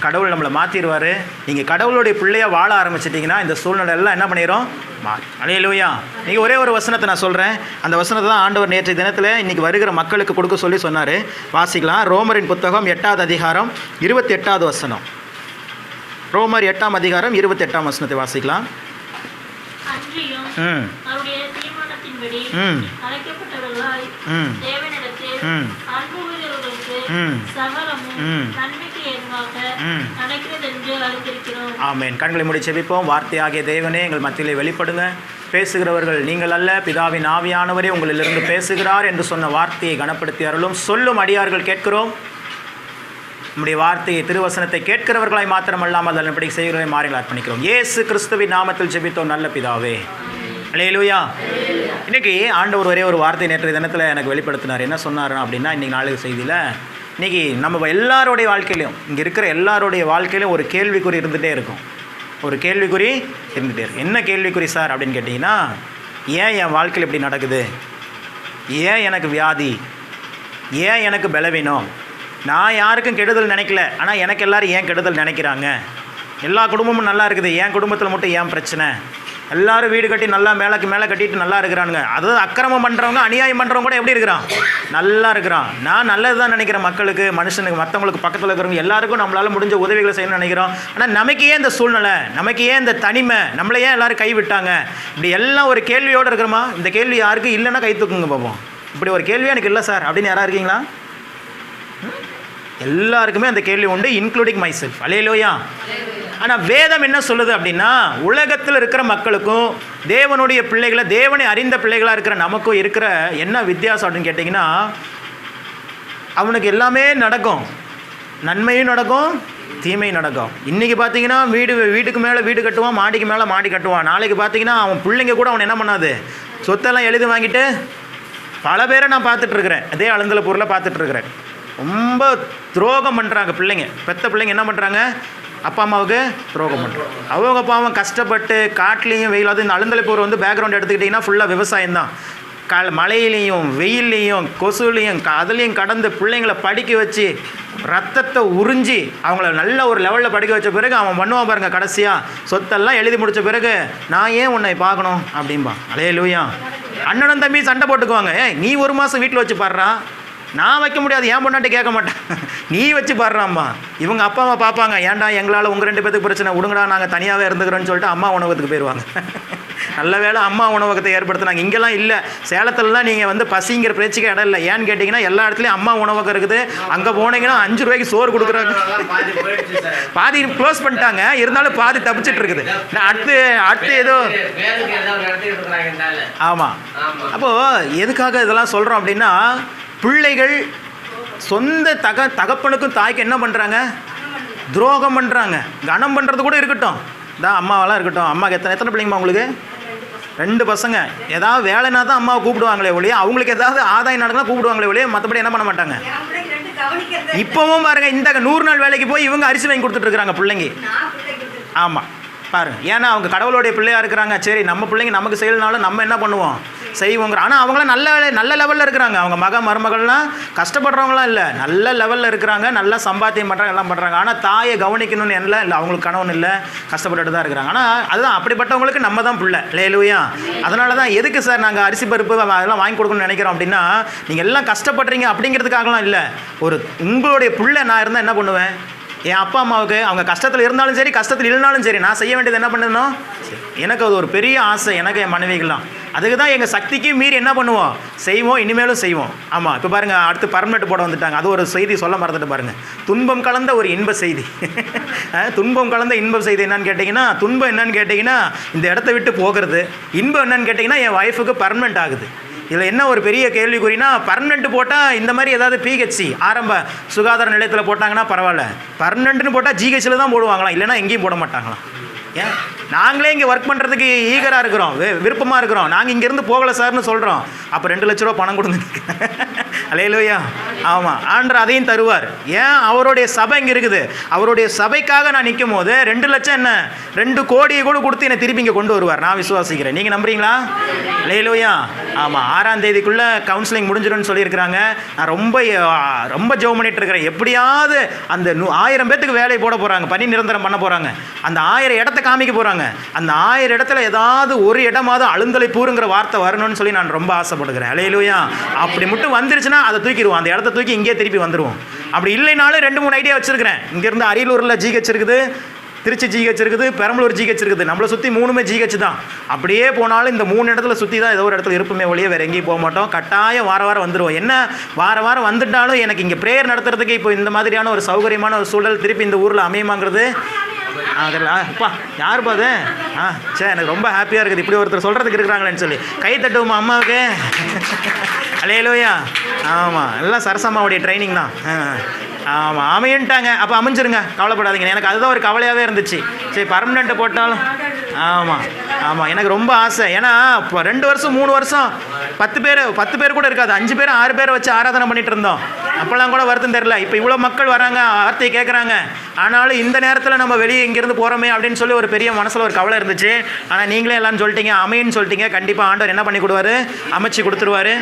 கடவுள் நம்மளை மாற்றிடுவார் நீங்கள் கடவுளுடைய பிள்ளையாக வாழ ஆரம்பிச்சிட்டிங்கன்னா இந்த சூழ்நிலை எல்லாம் என்ன பண்ணிடும் மா அலையிலூயா. நீங்கள் ஒரே ஒரு வசனத்தை நான் சொல்கிறேன் அந்த வசனத்தை தான் ஆண்டவர் நேற்றைய தினத்தில் இன்றைக்கி வருகிற மக்களுக்கு கொடுக்க சொல்லி சொன்னார். வாசிக்கலாம். ரோமரின் புத்தகம் எட்டாவது அதிகாரம் இருபத்தி எட்டாவது வசனம். ரோமர் எட்டாம் அதிகாரம் இருபத்தி எட்டாம் வசனத்தை வாசிக்கலாம். ம். ம். ம். ம். ஆமென். கண்களை மூடி செபிப்போம் வார்த்தையாகிய தேவனே எங்கள் மத்தியிலே வெளிப்படுங்க. பேசுகிறவர்கள் நீங்கள் அல்ல பிதாவின் ஆவியானவரே உங்களிலிருந்து பேசுகிறார் என்று சொன்ன வார்த்தையை கனப்படுத்தி அருளும். சொல்லும் அடியார்கள் கேட்கிறோம். நம்முடைய வார்த்தையை திருவசனத்தை கேட்கிறவர்களாய் மாத்திரமல்லாமல் அதன்படி செய்கிறவரை மாறிகள் அர்ப்பணிக்கிறோம். ஏசு கிறிஸ்துவின் நாமத்தில் ஜெபித்தோம் நல்ல பிதாவே. அலையலூயா இன்னைக்கு ஆண்டவர் ஒரே ஒரு வார்த்தை நேற்றைய தினத்தில் எனக்கு வெளிப்படுத்தினார். என்ன சொன்னார் அப்படின்னா இன்னைக்கு நாளைக்கு செய்தியில் இன்றைக்கி நம்ம எல்லாருடைய வாழ்க்கையிலையும் இங்கே இருக்கிற எல்லாருடைய வாழ்க்கையிலும் ஒரு கேள்விக்குறி இருந்துகிட்டே இருக்கும். ஒரு கேள்விக்குறி இருந்துகிட்டே இருக்கும். என்ன கேள்விக்குறி சார் அப்படின்னு கேட்டிங்கன்னா ஏன் என் வாழ்க்கையில் இப்படி நடக்குது? ஏன் எனக்கு வியாதி? ஏன் எனக்கு பலவீனம்? நான் யாருக்கும் கெடுதல் நினைக்கல. ஆனால் எனக்கு எல்லாரும் ஏன் கெடுதல் நினைக்கிறாங்க? எல்லா குடும்பமும் நல்லா இருக்குது. என் குடும்பத்தில் மட்டும் ஏன் பிரச்சனை? எல்லாரும் வீடு கட்டி நல்லா மேலக்கு மேலே கட்டிட்டு நல்லா இருக்கிறானுங்க. அதாவது அக்கிரமம் பண்ணுறவங்க அநியாயம் பண்ணுறவங்க கூட எப்படி இருக்கிறான்? நல்லா இருக்கிறான். நான் நல்லது தான் நினைக்கிறேன் மக்களுக்கு மனுஷனுக்கு மற்றவங்களுக்கு பக்கத்தில் இருக்கிறவங்க எல்லாருக்கும் நம்மளால் முடிஞ்ச உதவிகளை செய்யணும்னு நினைக்கிறோம். ஆனால் நமக்கு ஏன் இந்த சூழ்நிலை? நமக்கு ஏன் இந்த தனிமை? நம்மளை ஏன் எல்லாரும் கைவிட்டாங்க இப்படி எல்லாம் ஒரு கேள்வியோடு இருக்கிறோமா? இந்த கேள்வி யாருக்கும் இல்லைன்னா கை தூக்குங்க பார்ப்போம் இப்படி ஒரு கேள்வி எனக்கு இல்லை சார். அப்படின்னு யாராக இருக்கீங்களா? எல்லாருக்குமே அந்த கேள்வி உண்டு இன்க்ளூடிங் மை செல்ஃப் அலையிலோயா. ஆனால் வேதம் என்ன சொல்லுது அப்படின்னா உலகத்தில் இருக்கிற மக்களுக்கும் தேவனுடைய பிள்ளைகளை தேவனை அறிந்த பிள்ளைகளாக இருக்கிற நமக்கும் இருக்கிற என்ன வித்தியாசம் அப்படின்னு கேட்டிங்கன்னா அவனுக்கு எல்லாமே நடக்கும். நன்மையும் நடக்கும் தீமையும் நடக்கும். இன்றைக்கி பார்த்தீங்கன்னா வீடு வீட்டுக்கு மேலே வீடு கட்டுவான் மாடிக்கு மேலே மாடி கட்டுவான். நாளைக்கு பார்த்தீங்கன்னா அவன் பிள்ளைங்க கூட அவன் என்ன பண்ணாது? சொத்தெல்லாம் எழுதி வாங்கிட்டு பல பேரை நான் பார்த்துட்ருக்குறேன் அதே அழுந்தல பொருளை பார்த்துட்ருக்குறேன் ரொம்ப துரோகம் பண்ணுறாங்க பிள்ளைங்க. பெத்த பிள்ளைங்க என்ன பண்ணுறாங்க அப்பா அம்மாவுக்கு துரோகம் பண்ணுறாங்க அவங்க பாவம் கஷ்டப்பட்டு காட்டிலையும் வெயில் அது இந்த அழுந்தலைப்பூர் வந்து பேக்ரவுண்ட் எடுத்துக்கிட்டிங்கன்னா ஃபுல்லாக விவசாயம் தான். க மழையிலையும் வெயில்லையும் கொசுலையும் க அதுலேயும் கடந்து பிள்ளைங்களை படிக்க வச்சு ரத்தத்தை உறிஞ்சி அவங்கள நல்ல ஒரு லெவலில் படிக்க வச்ச பிறகு அவன் பண்ணுவான் பாருங்கள் கடைசியாக சொத்தெல்லாம் எழுதி முடித்த பிறகு நான் ஏன் உன்னை பார்க்கணும் அப்படிம்பான் அலே லூயா அண்ணனும் தம்பி சண்டை போட்டுக்குவாங்க. ஏய் நீ ஒரு மாதம் வீட்டில் வச்சு பாடுறான் நான் வைக்க முடியாது ஏன் பொண்ணாட்டி கேட்க மாட்டேன் நீ வச்சு பாடுறாம்மா. இவங்க அப்பா அம்மா பார்ப்பாங்க ஏன்டா எங்களால் உங்கள் ரெண்டு பேத்துக்கு பிரச்சனை? விடுங்கடா நாங்கள் தனியாகவே இருந்துக்கிறோன்னு சொல்லிட்டு அம்மா உணவகத்துக்கு போயிடுவாங்க நல்ல வேளை அம்மா உணவகத்தை ஏற்படுத்தினாங்க. இங்கெல்லாம் இல்லை. சேலத்துலலாம் நீங்கள் வந்து பசிங்கிற பேச்சுக்கு இடம் இல்லை. ஏன்னு கேட்டிங்கன்னா எல்லா இடத்துலையும் அம்மா உணவகம் இருக்குது. அங்கே போனீங்கன்னா அஞ்சு ரூபாய்க்கு சோறு கொடுக்குறாங்க. பாதி க்ளோஸ் பண்ணிட்டாங்க. இருந்தாலும் பாதி தப்பிச்சிட்டு இருக்குது. அடுத்து அடுத்து ஏதோ ஆமாம் ஆமா. அப்போது எதுக்காக இதெல்லாம் சொல்கிறோம் அப்படின்னா பிள்ளைகள் சொந்த தக தகப்பனுக்கும் தாய்க்கு என்ன பண்ணுறாங்க துரோகம் பண்ணுறாங்க கனம் பண்ணுறது கூட இருக்கட்டும். தான் அம்மாவெல்லாம் இருக்கட்டும். அம்மாவுக்கு எத்தனை எத்தனை பிள்ளைங்கம்மா உங்களுக்கு? ரெண்டு பசங்க. ஏதாவது வேலைனா தான் அம்மாவை கூப்பிடுவாங்களே ஒழிய அவங்களுக்கு ஏதாவது ஆதாயம் நடக்கலாம் கூப்பிடுவாங்களே ஒழிய மற்றபடி என்ன பண்ண மாட்டாங்க? இப்போவும் பாருங்க இந்த நூறு நாள் வேலைக்கு போய் இவங்க அரிசி வாங்கி கொடுத்துட்ருக்குறாங்க பிள்ளைங்க. ஆமாம் பாருங்க. ஏன்னா அவங்க கடவுளுடைய பிள்ளையாக இருக்கிறாங்க. சரி நம்ம பிள்ளைங்க நமக்கு செய்யலனாலும் நம்ம என்ன பண்ணுவோம்? செய்வோங்கிற ஆனால் அவங்களாம் நல்ல நல்ல லெவலில் இருக்கிறாங்க. அவங்க மக மருமகள்லாம் கஷ்டப்படுறவங்களாம் இல்லை. நல்ல லெவலில் இருக்கிறாங்க நல்லா சம்பாத்தியம் பண்ணுறாங்க எல்லாம் பண்ணுறாங்க ஆனால் தாயை கவனிக்கணும்னு என்ன இல்லை அவங்களுக்கு கணவன் இல்லை கஷ்டப்பட்டுட்டு தான் இருக்கிறாங்க. ஆனால் அதுதான் அப்படிப்பட்டவங்களுக்கு நம்ம தான் பிள்ளை. லேலுவையா அதனால தான் எதுக்கு சார் நாங்கள் அரிசி பருப்பு அதெல்லாம் வாங்கி கொடுக்கணும்னு நினைக்கிறோம் அப்படின்னா நீங்கள் எல்லாம் கஷ்டப்படுறீங்க அப்படிங்கிறதுக்காகலாம் இல்லை. ஒரு உங்களுடைய பிள்ளை நான் இருந்தால் என்ன பண்ணுவேன்? என் அப்பா அம்மாவுக்கு அவங்க கஷ்டத்தில் இருந்தாலும் சரி கஷ்டத்தில் இல்லைனாலும் சரி நான் செய்ய வேண்டியது என்ன பண்ணணும்? எனக்கு அது ஒரு பெரிய ஆசை எனக்கு என் மனைவிகள்லாம் அதுக்கு தான் எங்கள் சக்திக்கு மீறி என்ன பண்ணுவோம்? செய்வோம் இனிமேலும் செய்வோம். ஆமாம் இப்போ பாருங்கள் அடுத்து பர்மனெண்ட் போட வந்துட்டாங்க. அது ஒரு செய்தி சொல்ல மறந்துட்டு பாருங்கள் துன்பம் கலந்த ஒரு இன்ப செய்தி. துன்பம் கலந்த இன்ப செய்தி என்னன்னு கேட்டிங்கன்னா துன்பம் என்னன்னு கேட்டிங்கன்னா இந்த இடத்த விட்டு போகிறது. இன்பம் என்னன்னு கேட்டிங்கன்னா என் ஒய்ஃபுக்கு பர்மனெண்ட் ஆகுது. இதில் என்ன ஒரு பெரிய கேள்விக்குறினா பர்மனெண்ட் போட்டால் இந்த மாதிரி ஏதாவது பிஹெச்சி ஆரம்ப சுகாதார நிலையத்தில் போட்டாங்கன்னா பரவாயில்ல. பர்மனெண்ட்னு போட்டால் ஜிஹெச்சில் தான் போடுவாங்களாம். இல்லைன்னா எங்கேயும் போட மாட்டாங்களாம். ஏன்? நாங்களே இங்கே ஒர்க் பண்ணுறதுக்கு ஈகராக இருக்கிறோம். விருப்பமாக இருக்கிறோம். நாங்கள் இங்கேருந்து போகலை சார்னு சொல்கிறோம் அப்போ ரெண்டு லட்ச ரூபா பணம் கொடுங்க. அலையிலோயா. ஆமாம் ஆண்டர் அதையும் தருவார். ஏன்? அவருடைய சபை இங்கே இருக்குது. அவருடைய சபைக்காக நான் நிற்கும் போது ரெண்டு லட்சம் என்ன? ரெண்டு கோடியை கூட கொடுத்து என்னை திருப்பி இங்கே கொண்டு வருவார். நான் விசுவாசிக்கிறேன். நீங்கள் நம்புறீங்களா? அலையிலோயா. ஆமாம் ஆறாம் தேதிக்குள்ளே கவுன்சிலிங் முடிஞ்சிடும்னு சொல்லியிருக்கிறாங்க. நான் ரொம்ப ரொம்ப ஜெபம் பண்ணிட்டு இருக்கிறேன். எப்படியாவது அந்த ஆயிரம் பேத்துக்கு வேலை போட போகிறாங்க பணி நிரந்தரம் பண்ண போகிறாங்க அந்த ஆயிரம் இடத்த காமிக்க போகிறாங்க அந்த ஆயிரம் இடத்துல ஏதாவது ஒரு இடமாவது அழுந்தலை பூருங்கிற வார்த்தை வரணும்னு சொல்லி நான் ரொம்ப ஆசைப்படுகிறேன். அலையிலுயா. அப்படி மட்டும் வந்துருச்சுன்னா அதை தூக்கிடுவோம். அந்த இடத்த தூக்கி இங்கே திருப்பி வந்துடுவோம் அப்படி இல்லைனாலும் ரெண்டு மூணு ஐடியா வச்சுருக்கிறேன். இங்கேருந்து அரியலூரில் ஜிஹெச் இருக்குது திருச்சி ஜிஹெச் இருக்குது பெரம்பலூர் ஜிஹெச் இருக்குது. நம்மளை சுற்றி மூணுமே ஜிஹெச் தான். அப்படியே போனாலும் இந்த மூணு இடத்துல சுற்றி தான் ஏதோ ஒரு இடத்துல இருப்புமே ஒழிய வேறு எங்கேயும் போக மாட்டோம். கட்டாயம் வார வாரம் வந்துடுவோம் என்ன? வார வாரம் வந்துட்டாலும் எனக்கு இங்கே ப்ரேயர் நடத்துறதுக்கு இப்போ இந்த மாதிரியான ஒரு சௌகரியமான ஒரு சூழல் திருப்பி இந்த ஊரில் அமையுமாங்கிறது ஆ தெரியல அப்பா யாருப்பா அது? ஆ சே எனக்கு ரொம்ப ஹாப்பியாக இருக்குது. இப்படி ஒருத்தர் சொல்கிறதுக்கு இருக்கிறாங்களேன்னு சொல்லி. கை தட்டுவோமா அம்மாவுக்கு? அலையலோயா? ஆமாம் எல்லாம் சரசம்மாவுடைய ட்ரைனிங் தான். ஆ. ஆமாம் அமையன்ட்டாங்க. அப்போ அமைஞ்சிருங்க. கவலைப்படாதீங்க. எனக்கு அதுதான் ஒரு கவலையாகவே இருந்துச்சு. சரி பர்மனெண்ட்டு போட்டாலும். ஆமாம் ஆமாம் எனக்கு ரொம்ப ஆசை. ஏன்னா இப்போ ரெண்டு வருஷம் மூணு வருஷம் பத்து பேர் பத்து பேர் கூட இருக்காது. அஞ்சு பேர் ஆறு பேரை வச்சு ஆராதனை பண்ணிட்டு இருந்தோம். அப்போல்லாம் கூட வருத்தம் தெரில இப்போ இவ்வளோ மக்கள் வராங்க வார்த்தையை கேட்குறாங்க ஆனாலும் இந்த நேரத்தில் நம்ம வெளியே இங்கேருந்து போகிறோமே அப்படின்னு சொல்லி ஒரு பெரிய மனசில் ஒரு கவலை இருந்துச்சு. ஆனால் நீங்களே எல்லாம் சொல்லிட்டீங்க. அமைன்னு சொல்லிட்டீங்க. கண்டிப்பாக ஆண்டவர் என்ன பண்ணி கொடுவாரு அமைச்சு கொடுத்துருவாரு.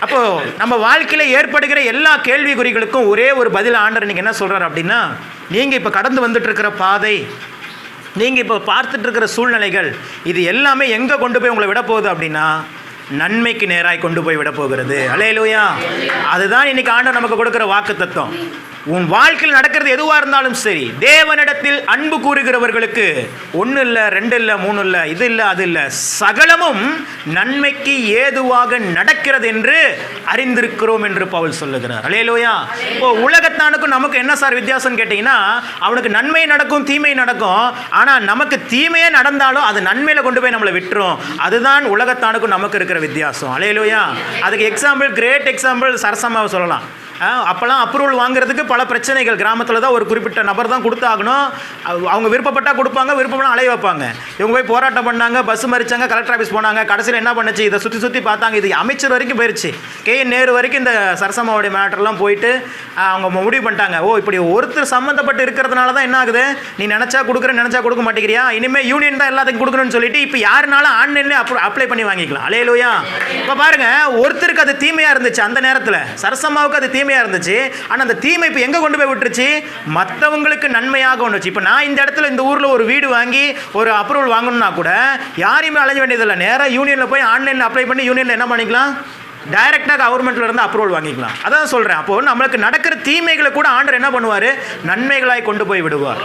அப்போது நம்ம வாழ்க்கையில் ஏற்படுகிற எல்லா கேள்விக்குறிகளுக்கும் ஒரே ஒரு பதில் ஆண்டர் நீங்கள் என்ன சொல்கிறார் அப்படின்னா நீங்கள் இப்போ கடந்து வந்துட்டுருக்கிற பாதை நீங்கள் இப்போ பார்த்துட்ருக்கிற சூழ்நிலைகள் இது எல்லாமே எங்கே கொண்டு போய் உங்களை விட போகுது அப்படின்னா நன்மைக்கு நேராக கொண்டு போய் விட போகிறது அலையலூயா. அதுதான் இன்னைக்கு ஆண்டர் நமக்கு கொடுக்குற வாக்கு தத்துவம் உன் வாழ்க்கையில் நடக்கிறது எதுவாக இருந்தாலும் சரி தேவனிடத்தில் அன்பு கூறுகிறவர்களுக்கு ஒன்று இல்லை ரெண்டு இல்லை மூணு இல்லை இது இல்லை அது இல்லை சகலமும் நன்மைக்கு ஏதுவாக நடக்கிறது என்று அறிந்திருக்கிறோம் என்று பவுல் சொல்லுகிறார். அலையலோயா இப்போ உலகத்தானுக்கும் நமக்கு என்ன சார் வித்தியாசம் கேட்டிங்கன்னா அவனுக்கு நன்மை நடக்கும் தீமை நடக்கும் ஆனால் நமக்கு தீமையே நடந்தாலும் அது நன்மையில் கொண்டு போய் நம்மளை விட்டுரும். அதுதான் உலகத்தானுக்கும் நமக்கு இருக்கிற வித்தியாசம். அலையலோயா அதுக்கு எக்ஸாம்பிள் கிரேட் எக்ஸாம்பிள் சரசமாக சொல்லலாம். அப்போல்லாம் அப்ரூவல் வாங்குறதுக்கு பல பிரச்சனைகள். கிராமத்தில் தான் ஒரு குறிப்பிட்ட நபர் தான் கொடுத்தாகணும். அவங்க விருப்பப்பட்டால் கொடுப்பாங்க விருப்பம்னா அலைய வைப்பாங்க. இவங்க போய் போராட்டம் பண்ணாங்க பஸ் மறிச்சாங்க கலெக்டர் ஆஃபீஸ் போனாங்க. கடைசியில் என்ன பண்ணுச்சு? இதை சுற்றி சுற்றி பார்த்தாங்க. இது அமைச்சர் வரைக்கும் போயிடுச்சு கே. என். நேரு வரைக்கும் இந்த சரசம்மாவுடைய மேட்டர்லாம் போயிட்டு அவங்க முடிவு பண்ணிட்டாங்க. ஓ இப்படி ஒருத்தர் சம்மந்தப்பட்டு இருக்கிறதுனால தான் என்ன ஆகுது? நீ நினச்சா கொடுக்குற நினச்சா கொடுக்க மாட்டேங்கிறியா? இனிமேல் யூனியன் தான் எல்லாத்துக்கும் கொடுக்கணும்னு சொல்லிட்டு இப்போ யாருனாலும் ஆன்லைன்லேயே அப்ளை பண்ணி வாங்கிக்கலாம் அலையலூயா இப்போ பாருங்க ஒருத்தருக்கு அது தீமையாக இருந்துச்சு அந்த நேரத்தில். சரசம்மாவுக்கு அது தீமை தீமையாக இருந்துச்சு. ஆனால் அந்த தீமை இப்போ எங்கே கொண்டு போய் விட்டுருச்சு? மற்றவங்களுக்கு நன்மையாக ஒன்றுச்சு இப்போ நான் இந்த இடத்துல இந்த ஊரில் ஒரு வீடு வாங்கி ஒரு அப்ரூவல் வாங்கணும்னா கூட யாரையுமே அலைஞ்ச வேண்டியதில்லை. நேராக யூனியனில் போய் ஆன்லைனில் அப்ளை பண்ணி யூனியனில் என்ன பண்ணிக்கலாம்? டைரெக்டாக கவர்மெண்ட்ல இருந்து அப்ரூவல் வாங்கிக்கலாம். அதான் சொல்கிறேன் அப்போது நம்மளுக்கு நடக்கிற தீமைகளை கூட ஆண்டர் என்ன பண்ணுவார்? நன்மைகளாய் கொண்டு போய் விடுவார்.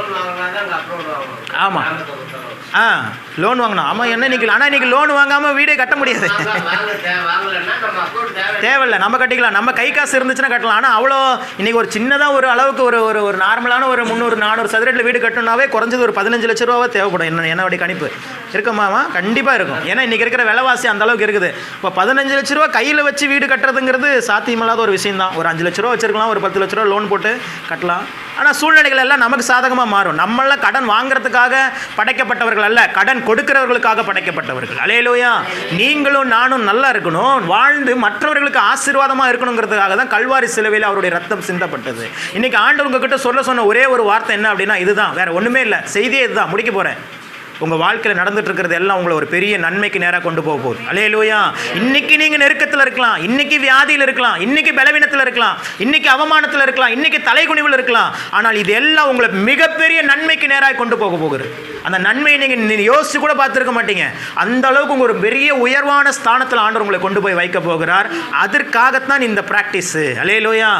ஆமாம் ஆமா. ஆ லோன் வாங்கணும். ஆமாம் என்ன இன்னைக்கு ஆனால் இன்னைக்கு லோன் வாங்காமல் வீடே கட்ட முடியாது. தேவையில்லை. நம்ம தேவை நம்ம கட்டிக்கலாம். நம்ம கை காசு இருந்துச்சுன்னா கட்டலாம். ஆனால் அவ்வளோ இன்றைக்கி ஒரு சின்னதாக ஒரு அளவுக்கு ஒரு ஒரு ஒரு நார்மலான ஒரு முந்நூறு நானூறு சதுரட்டில் வீடு கட்டணுனாவே குறைஞ்சது ஒரு பதினஞ்சு லட்ச ரூபாவே தேவைப்படும். என்ன என்னோடைய கணிப்பு. இருக்குமாமா கண்டிப்பாக இருக்கும். ஏன்னா இன்றைக்கி இருக்கிற விலைவாசி அந்த அளவுக்கு இருக்குது. இப்போ பதினஞ்சு லட்ச ரூபா கையில் வச்சு வீடு கட்டுறதுங்கிறது சாத்தியமில்லாத ஒரு விஷயம் தான் ஒரு அஞ்சு லட்ச ரூபா வச்சுருக்கலாம். ஒரு பத்து லட்ச ரூபா லோன் போட்டு கட்டலாம். ஆனால் சூழ்நிலைகள் எல்லாம் நமக்கு சாதகமாக மாறும். நம்மளாம் கடன் வாங்குறதுக்காக படைக்கப்பட்டவர்கள் அல்ல கடன் கொடுக்கிறவர்களுக்காக படைக்கப்பட்டவர்கள். அலையலோயா. நீங்களும் நானும் நல்லா இருக்கணும். வாழ்ந்து மற்றவர்களுக்கு ஆசீர்வாதமாக இருக்கணுங்கிறதுக்காக தான் கல்வாரி சிலுவையில் அவருடைய ரத்தம் சிந்தப்பட்டது. இன்றைக்கி ஆண்டவர் உங்ககிட்ட சொல்ல சொன்ன ஒரே ஒரு வார்த்தை என்ன அப்படின்னா இதுதான். வேறு ஒன்றுமே இல்லை. செய்தியே இதுதான். முடிக்க போகிறேன் உங்கள் வாழ்க்கையில் நடந்துட்டு இருக்கிறது எல்லாம் உங்களை ஒரு பெரிய நன்மைக்கு நேராக கொண்டு போக போகுது. அலையலூயா இன்னைக்கு நீங்கள் நெருக்கத்தில் இருக்கலாம். இன்னைக்கு வியாதியில் இருக்கலாம். இன்னைக்கு பலவீனத்தில் இருக்கலாம். இன்னைக்கு அவமானத்தில் இருக்கலாம். இன்னைக்கு தலைகுனிவில் இருக்கலாம். ஆனால் இது எல்லாம் உங்களை மிகப்பெரிய நன்மைக்கு நேராக கொண்டு போக போகுது. அந்த நன்மையை நீங்கள் யோசிச்சு கூட பார்த்துருக்க மாட்டீங்க. அந்த அளவுக்கு உங்கள் ஒரு பெரிய உயர்வான ஸ்தானத்தில் ஆண்டவர் உங்களை கொண்டு போய் வைக்க போகிறார். அதற்காகத்தான் இந்த ப்ராக்டிஸு அலையலூயா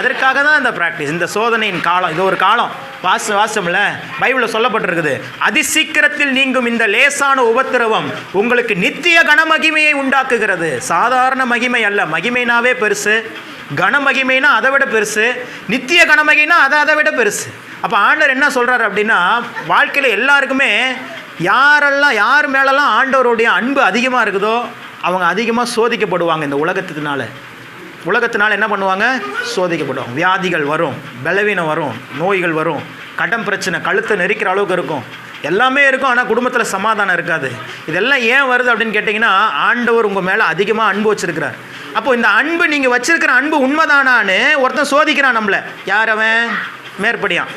அதற்காக தான் இந்த ப்ராக்டிஸ் இந்த சோதனையின் காலம் இது ஒரு காலம். வாச வாசம்ல பைபிளில் சொல்லப்பட்டிருக்குது. அதிசீக்கிரத்தில் நீங்கும் இந்த லேசான உபத்திரவம் உங்களுக்கு நித்திய கனமகிமையை உண்டாக்குகிறது. சாதாரண மகிமை அல்ல. மகிமைனாவே பெருசு. கனமகிமைனா அதை விட பெருசு. நித்திய கனமகினா அதை அதை விட பெருசு. அப்போ ஆண்டவர் என்ன சொல்கிறார் அப்படின்னா வாழ்க்கையில் எல்லாருக்குமே யாரெல்லாம் யார் மேலெல்லாம் ஆண்டவருடைய அன்பு அதிகமாக இருக்குதோ அவங்க அதிகமாக சோதிக்கப்படுவாங்க இந்த உலகத்தினால. உலகத்தினால் என்ன பண்ணுவாங்க? சோதிக்கப்படுவாங்க. வியாதிகள் வரும் பலவீனம் வரும் நோய்கள் வரும் கடன் பிரச்சனை கழுத்தை நெரிக்கிற அளவுக்கு இருக்கும். எல்லாமே இருக்கும் ஆனால் குடும்பத்தில் சமாதானம் இருக்காது. இதெல்லாம் ஏன் வருது அப்படின்னு கேட்டிங்கன்னா ஆண்டவர் உங்கள் மேலே அதிகமாக அன்பு வச்சுருக்கிறார். அப்போ இந்த அன்பு நீங்கள் வச்சுருக்கிற அன்பு உண்மைதானான்னு ஒருத்தன் சோதிக்கிறான் நம்மளை. யார் அவன்? மேற்படியான்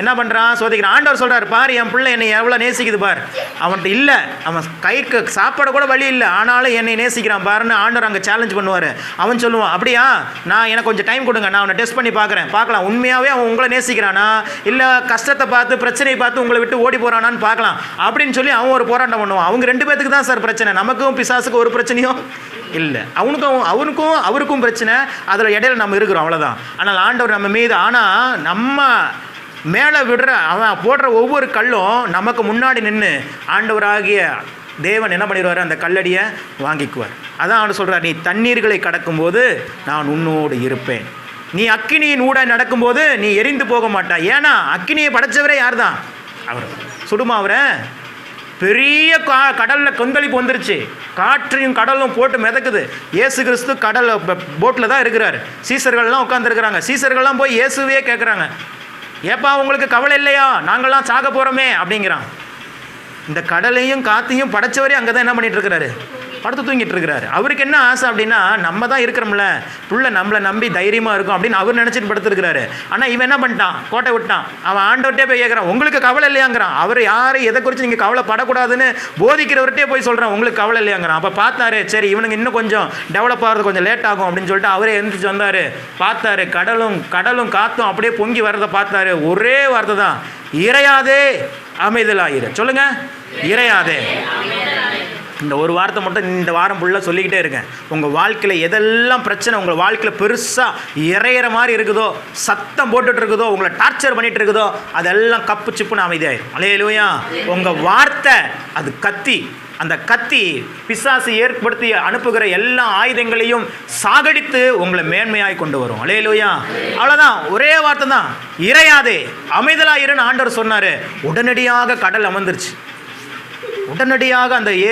என்ன பண்ணுறான் சோதிக்கிறான். ஆண்டவர் சொல்கிறார் பார் என் பிள்ளை என்னை எவ்வளோ நேசிக்குது பார். அவன்கிட்ட இல்லை. அவன் கைக்கு சாப்பாடு கூட வழி இல்லை. ஆனாலும் என்னை நேசிக்கிறான் பாருன்னு ஆண்டவர் அங்கே சேலஞ்ச் பண்ணுவார். அவன் சொல்லுவான் அப்படியா? நான் எனக்கு கொஞ்சம் டைம் கொடுங்க. நான் அவனை டெஸ்ட் பண்ணி பார்க்குறேன். பார்க்கலாம். உண்மையாகவே அவன் உங்களை நேசிக்கிறானா? இல்லை கஷ்டத்தை பார்த்து பிரச்சனையை பார்த்து உங்களை விட்டு ஓடி போகிறானான்னு பார்க்கலாம். அப்படின்னு சொல்லி அவன் ஒரு போராட்டம் பண்ணுவான். அவங்க ரெண்டு பேத்துக்கு தான் சார் பிரச்சனை. நமக்கும் பிசாசுக்கு ஒரு பிரச்சனையும் இல்லை. அவனுக்கும் அவனுக்கும் அவருக்கும் பிரச்சனை. அதில் இடையில நம்ம இருக்கிறோம். அவ்வளோதான் ஆனால் ஆண்டவர் நம்ம மீது ஆனால் நம்ம மேலே விடுற அவன் போடுற ஒவ்வொரு கல்லும் நமக்கு முன்னாடி நின்று ஆண்டவராகிய தேவன் என்ன பண்ணிடுவார்? அந்த கல்லடியை வாங்கிக்குவார். அதான் அவன் சொல்கிறார் நீ தண்ணீர்களை கடக்கும்போது நான் உன்னோடு இருப்பேன். நீ அக்கினியின் ஊடாய் நடக்கும்போது நீ எரிந்து போக மாட்டாய். ஏன்னா அக்கினியை படைச்சவரே யார் தான் அவர். சுடுமா அவரை? பெரிய கா கடலில் கொந்தளிப்பு வந்துருச்சு. காற்றையும் கடலும் போட்டு மிதக்குது. ஏசு கிறிஸ்து கடல் போட்டில் தான் இருக்கிறார். சீசர்கள்லாம் உட்காந்துருக்குறாங்க சீசர்கள்லாம் போய் இயேசுவே கேட்குறாங்க ஏப்பா உங்களுக்கு கவலை இல்லையா? நாங்கள்லாம் சாக போகிறோமே அப்படிங்கிறான். இந்த கடலையும் காற்றையும் படைச்சவரே அங்கே தான் என்ன பண்ணிட்டு இருக்கிறாரு? படுத்து தூங்கிட்டு இருக்கிறாரு. அவருக்கு என்ன ஆசை அப்படின்னா நம்ம தான் இருக்கிறோம்ல புள்ள நம்மளை நம்பி தைரியமாக இருக்கும் அப்படின்னு அவர் நினச்சிட்டு படுத்துருக்கிறாரு. ஆனால் இவன் என்ன பண்ணிட்டான்? கோட்டை விட்டான். அவன் ஆண்டவர்கிட்டே போய் கேட்குறான் உங்களுக்கு கவலை இல்லையாங்கிறான். அவர் யாரை எதை குறித்து நீங்கள் கவலைப்படக்கூடாதுன்னு போதிக்கிறவர்கிட்டே போய் சொல்கிறான் உங்களுக்கு கவலை இல்லையாங்கிறான். அப்போ பார்த்தாரு சரி இவனுக்கு இன்னும் கொஞ்சம் டெவலப் ஆகிறது கொஞ்சம் லேட் ஆகும் அப்படின்னு சொல்லிட்டு அவரே எழுந்திரிச்சு வந்தார். பார்த்தாரு கடலும் கடலும் காத்தும் அப்படியே பொங்கி வர்றதை பார்த்தாரு. ஒரே வார்த்தை தான் இறையாதே அமைதலாயிரு. சொல்லுங்க இறையாதே. இந்த ஒரு வார்த்தை மட்டும் இந்த வாரம் ஃபுல்லாக சொல்லிக்கிட்டே இருக்கேன். உங்கள் வாழ்க்கையில் எதெல்லாம் பிரச்சனை உங்கள் வாழ்க்கையில் பெருசாக இறையிற மாதிரி இருக்குதோ சத்தம் போட்டுட்டு இருக்குதோ உங்களை டார்ச்சர் பண்ணிகிட்டு இருக்குதோ அதெல்லாம் கப்பு சிப்புன்னு அமைதியாயிரும். அலையலுயா உங்கள் வார்த்தை அது கத்தி. அந்த கத்தி பிசாசு ஏற்படுத்தி அனுப்புகிற எல்லா ஆயுதங்களையும் சாகடித்து உங்களை மேன்மையாய் கொண்டு வரும். அலையலோயா அவ்வளோதான் ஒரே வார்த்தை தான் இறையாதே அமைதலாயிருன்னு ஆண்டவர் சொன்னார். உடனடியாக கடல் அமர்ந்துருச்சு. உடனடியாக அந்த ஏ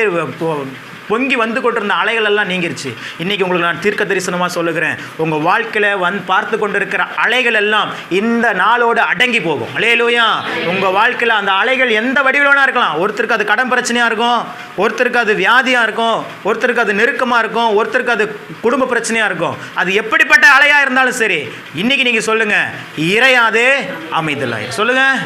பொங்கி வந்து கொண்டிருந்த அலைகள் எல்லாம் நீங்கிருச்சு. இன்றைக்கி உங்களுக்கு நான் தீர்க்க தரிசனமாக சொல்லுகிறேன். உங்கள் வாழ்க்கையில் வந்து பார்த்து கொண்டிருக்கிற அலைகள் எல்லாம் இந்த நாளோடு அடங்கி போகும். அலையிலோயா உங்கள் வாழ்க்கையில் அந்த அலைகள் எந்த வடிவில் வேணா இருக்கலாம். ஒருத்தருக்கு அது கடன் பிரச்சனையாக இருக்கும். ஒருத்தருக்கு அது வியாதியாக இருக்கும். ஒருத்தருக்கு அது நெருக்கமாக இருக்கும். ஒருத்தருக்கு அது குடும்ப பிரச்சனையாக இருக்கும். அது எப்படிப்பட்ட அலையாக இருந்தாலும் சரி இன்றைக்கி நீங்கள் சொல்லுங்கள் இறையாதே அமைதலாய் சொல்லுங்கள்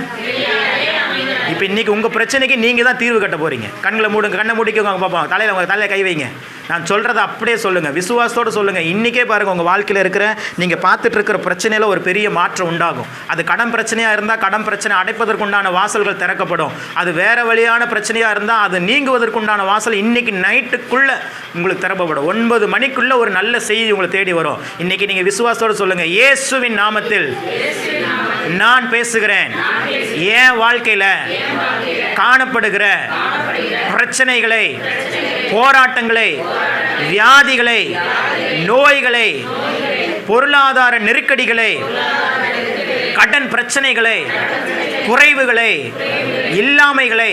இப்போ இன்றைக்கி உங்கள் பிரச்சனைக்கு நீங்கள் தான் தீர்வு கட்ட போகிறீங்க கண்களை மூடுங்க கண்ணை மூடிக்கோங்க பார்ப்போம் தலையில் உங்கள் தலையில் கை வைங்க. நான் சொல்கிறத அப்படியே சொல்லுங்கள் விசுவாசத்தோடு சொல்லுங்கள் இன்றைக்கே பாருங்கள் உங்கள் வாழ்க்கையில் இருக்கிற நீங்கள் பார்த்துட்ருக்கிற பிரச்சனையில் ஒரு பெரிய மாற்றம் உண்டாகும். அது கடன் பிரச்சனையாக இருந்தால் கடன் பிரச்சனை அடைப்பதற்குண்டான வாசல்கள் திறக்கப்படும். அது வேறு வழியான பிரச்சனையாக இருந்தால் அது நீங்குவதற்குண்டான வாசல் இன்றைக்கி நைட்டுக்குள்ளே உங்களுக்கு திறப்பப்படும். ஒன்பது மணிக்குள்ளே ஒரு நல்ல செய்தி உங்களை தேடி வரும். இன்றைக்கி நீங்கள் விசுவாசத்தோடு சொல்லுங்கள் இயேசுவின் நாமத்தில் நான் பேசுகிறேன். என் வாழ்க்கையில் காணப்படுகிற பிரச்சனைகளை போராட்டங்களை வியாதிகளை நோய்களை பொருளாதார நெருக்கடிகளை கடன் பிரச்சனைகளை குறைவுகளை இல்லாமைகளை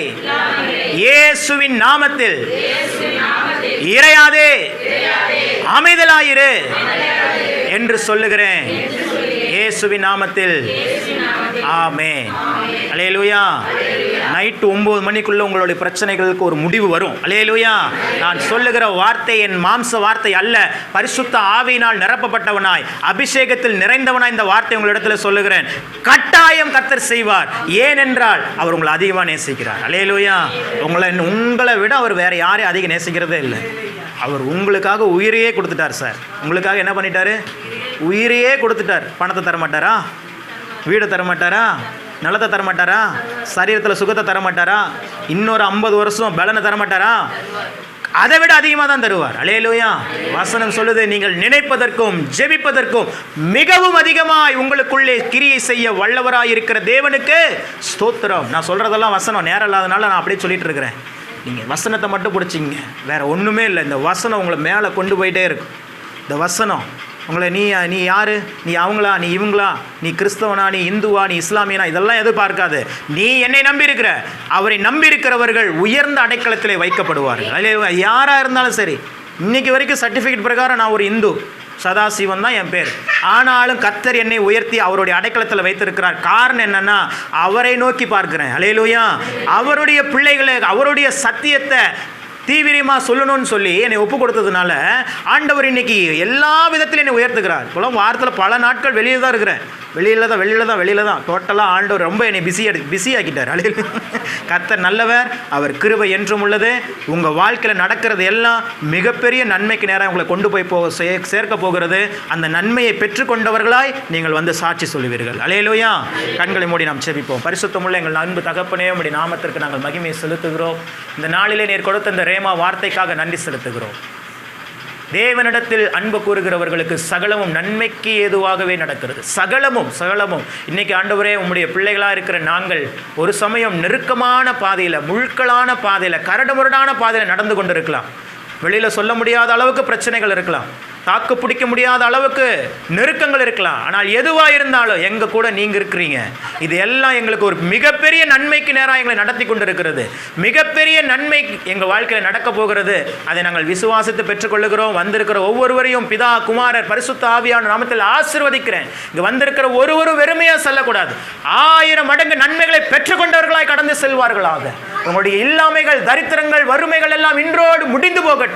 இயேசுவின் நாமத்தில் இறையாதே அமைதலாயிரு என்று சொல்லுகிறேன். இயேசுவின் நாமத்தில். ஆமே அலேலுயா நைட்டு ஒம்பது மணிக்குள்ள உங்களுடைய பிரச்சனைகளுக்கு ஒரு முடிவு வரும். அலேலுயா நான் சொல்லுகிற வார்த்தை என் மாம்ச வார்த்தை அல்ல. பரிசுத்த ஆவியினால் நிரப்பப்பட்டவனாய் அபிஷேகத்தில் நிறைந்தவனாய் இந்த வார்த்தை உங்களிடத்தில் சொல்லுகிறேன். கட்டாயம் கர்த்தர் செய்வார். ஏனென்றால் அவர் உங்களை அதிகமாக நேசிக்கிறார். அலேலுயா உங்களை உங்களை விட அவர் வேற யாரையும் அதிகம் நேசிக்கிறதே இல்லை. அவர் உங்களுக்காக உயிரையே கொடுத்துட்டார் சார். உங்களுக்காக என்ன பண்ணிட்டாரு? உயிரையே கொடுத்துட்டார். பணத்தை தர மாட்டாரா வீடை தர மாட்டாரா நிலத்தை தரமாட்டாரா? சரீரத்தில் சுகத்தை தர மாட்டாரா இன்னொரு ஐம்பது வருஷம் பலனை தர மாட்டாரா அதை விட அதிகமாக தான் தருவார். அலையலூயா. வசனம் சொல்லுது நீங்கள் நினைப்பதற்கும் ஜெபிப்பதற்கும் மிகவும் அதிகமாய் உங்களுக்குள்ளே கிரியை செய்ய வல்லவராய் இருக்கிற தேவனுக்கு ஸ்தோத்திரம். நான் சொல்கிறதெல்லாம் வசனம் நேரம் இல்லாதனால நான் அப்படியே சொல்லிட்டு இருக்கிறேன். நீங்கள் வசனத்தை மட்டும் பிடிச்சிங்க வேற ஒன்றுமே இல்லை. இந்த வசனம் உங்களை மேலே கொண்டு போயிட்டே இருக்கும் இந்த வசனம் உங்களை நீ நீ யார்? நீ அவங்களா? நீ இவங்களா? நீ கிறிஸ்தவனா? நீ இந்துவா? நீ இஸ்லாமியனா? இதெல்லாம் எதிர்பார்க்காது. நீ என்னை நம்பியிருக்கிற. அவரை நம்பியிருக்கிறவர்கள் உயர்ந்த அடைக்கலத்தில் வைக்கப்படுவார்கள். அதில் யாராக இருந்தாலும் சரி. இன்னைக்கு வரைக்கும் சர்டிஃபிகேட் பிரகாரம் நான் ஒரு இந்து. சதாசிவன் தான் என் பேர். ஆனாலும் கத்தர் என்னை உயர்த்தி அவருடைய அடைக்கலத்தில் வைத்திருக்கிறார். காரணம் என்னன்னா அவரை நோக்கி பார்க்கிறேன். அலையிலூயா அவருடைய பிள்ளைகளை அவருடைய சத்தியத்தை தீவிரமாக சொல்லணும்னு சொல்லி என்னை ஒப்பு கொடுத்ததுனால ஆண்டவர் இன்னைக்கு எல்லா விதத்திலும் என்னை உயர்த்துகிறார். இப்போலாம் வாரத்தில் பல நாட்கள் வெளியே தான் இருக்கிறேன். வெளியில் தான் வெளியில் தான் வெளியில் தான். டோட்டலாக ஆண்டவர் ரொம்ப என்னை பிஸி பிஸி ஆக்கிட்டார். அழில் கர்த்தர் நல்லவர் அவர் கிருபை என்றும் உள்ளது. உங்கள் வாழ்க்கையில் நடக்கிறது எல்லாம் மிகப்பெரிய நன்மைக்கு நேரம் உங்களை கொண்டு போய் போக சே- சேர்க்க போகிறது. அந்த நன்மையை பெற்றுக்கொண்டவர்களாய் நீங்கள் வந்து சாட்சி சொல்லுவீர்கள். அலையிலோயா. கண்களை மூடி நாம் செபிப்போம் பரிசுத்தமுள்ள எங்கள் அன்பு தகப்பனே உடைய நாமத்திற்கு நாங்கள் மகிமையை செலுத்துகிறோம். இந்த நாளிலே நீர் கொடுத்த இந்த ரேமா வார்த்தைக்காக நன்றி செலுத்துகிறோம். தேவனிடத்தில் அன்பு கூறுகிறவர்களுக்கு சகலமும் நன்மைக்கு ஏதுவாகவே நடக்கிறது. சகலமும் சகலமும். இன்னைக்கு ஆண்டவரே உம்முடைய பிள்ளைகளாக இருக்கிற நாங்கள் ஒரு சமயம் நெருக்கமான பாதையில் முழுக்களான பாதையில் கரடுமுரடான பாதையில் நடந்து கொண்டிருக்கலாம். வெளியில் சொல்ல முடியாத அளவுக்கு பிரச்சனைகள் இருக்கலாம். தாக்கு பிடிக்க முடியாத அளவுக்கு நெருக்கங்கள் இருக்கலாம். ஆனால் எதுவாக இருந்தாலும் எங்கள் கூட நீங்கள் இருக்கிறீங்க. இது எல்லாம் எங்களுக்கு ஒரு மிகப்பெரிய நன்மைக்கு நேராக எங்களை நடத்தி கொண்டிருக்கிறது. மிகப்பெரிய நன்மை எங்கள் வாழ்க்கையில் நடக்க போகிறது. அதை நாங்கள் விசுவாசித்து பெற்றுக்கொள்ளுகிறோம். வந்திருக்கிற ஒவ்வொருவரையும் பிதா குமாரர் பரிசுத்த ஆவியான நாமத்தில் ஆசிர்வதிக்கிறேன். இங்கே வந்திருக்கிற ஒருவரும் வெறுமையாக செல்லக்கூடாது. ஆயிரம் மடங்கு நன்மைகளை பெற்றுக்கொண்டவர்களாய் கடந்து செல்வார்களாக. உங்களுடைய இல்லாமைகள் தரித்திரங்கள் வறுமைகள் எல்லாம் இன்றோடு முடிந்து போகட்டும்.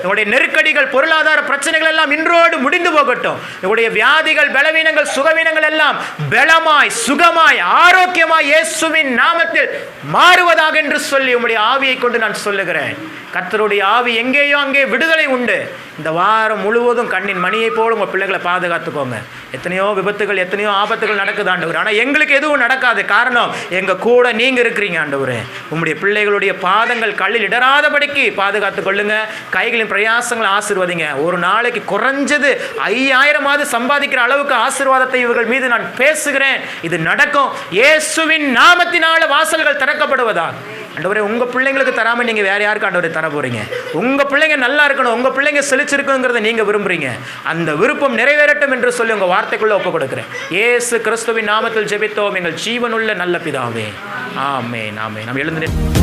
உங்களுடைய நெருக்கடிகள் பொருளாதார பிரச்சனைகள் எல்லாம் இன்றோடு முடிந்து போகட்டும். எங்களுடைய வியாதிகள் பலவீனங்கள் சுகவீனங்கள் எல்லாம் பலமாய் சுகமாய் ஆரோக்கியமாய் இயேசுவின் நாமத்தில் மாறுவதாக என்று சொல்லி உங்களுடைய ஆவியை கொண்டு நான் சொல்லுகிறேன். கர்த்தருடைய ஆவி எங்கேயோ அங்கே விடுதலை உண்டு. இந்த வாரம் முழுவதும் கண்ணின் மணியை போல உங்கள் பிள்ளைகளை பாதுகாத்துக்கோங்க. எத்தனையோ விபத்துகள் எத்தனையோ ஆபத்துகள் நடக்குது ஆண்டவர். ஆனால் எங்களுக்கு எதுவும் நடக்காது. காரணம் எங்கள் கூட நீங்கள் இருக்கிறீங்க ஆண்டவர். உங்களுடைய பிள்ளைகளுடைய பாதங்கள் கல்லில் இடராதபடிக்கு பாதுகாத்து கொள்ளுங்க. கைகளின் பிரயாசங்களை ஆசிர்வதிங்க. ஒரு நாளைக்கு குறைஞ்சது ஐயாயிரமாவது சம்பாதிக்கிற அளவுக்கு ஆசீர்வாதத்தை இவர்கள் மீது நான் பேசுகிறேன். இது நடக்கும். இயேசுவின் நாமத்தினால வாசல்கள் திறக்கப்படுவதா? ஆண்டவரே உங்க பிள்ளைங்களுக்கு தராம நீங்க வேற யாருக்கு ஆண்டவரை தர போகிறீங்க உங்க பிள்ளைங்க நல்லா இருக்கணும் உங்க பிள்ளைங்க செழிச்சிருக்கணுங்கிறத நீங்க விரும்புறீங்க. அந்த விருப்பம் நிறைவேறட்டும் என்று சொல்லி உங்க வார்த்தைக்குள்ளே ஒப்பு கொடுக்குறேன். ஏசு கிறிஸ்துவின் நாமத்தில் ஜெபித்தோம் எங்கள் ஜீவனுள்ள நல்ல பிதாவே. ஆமே நாமே நாம் எழுந்து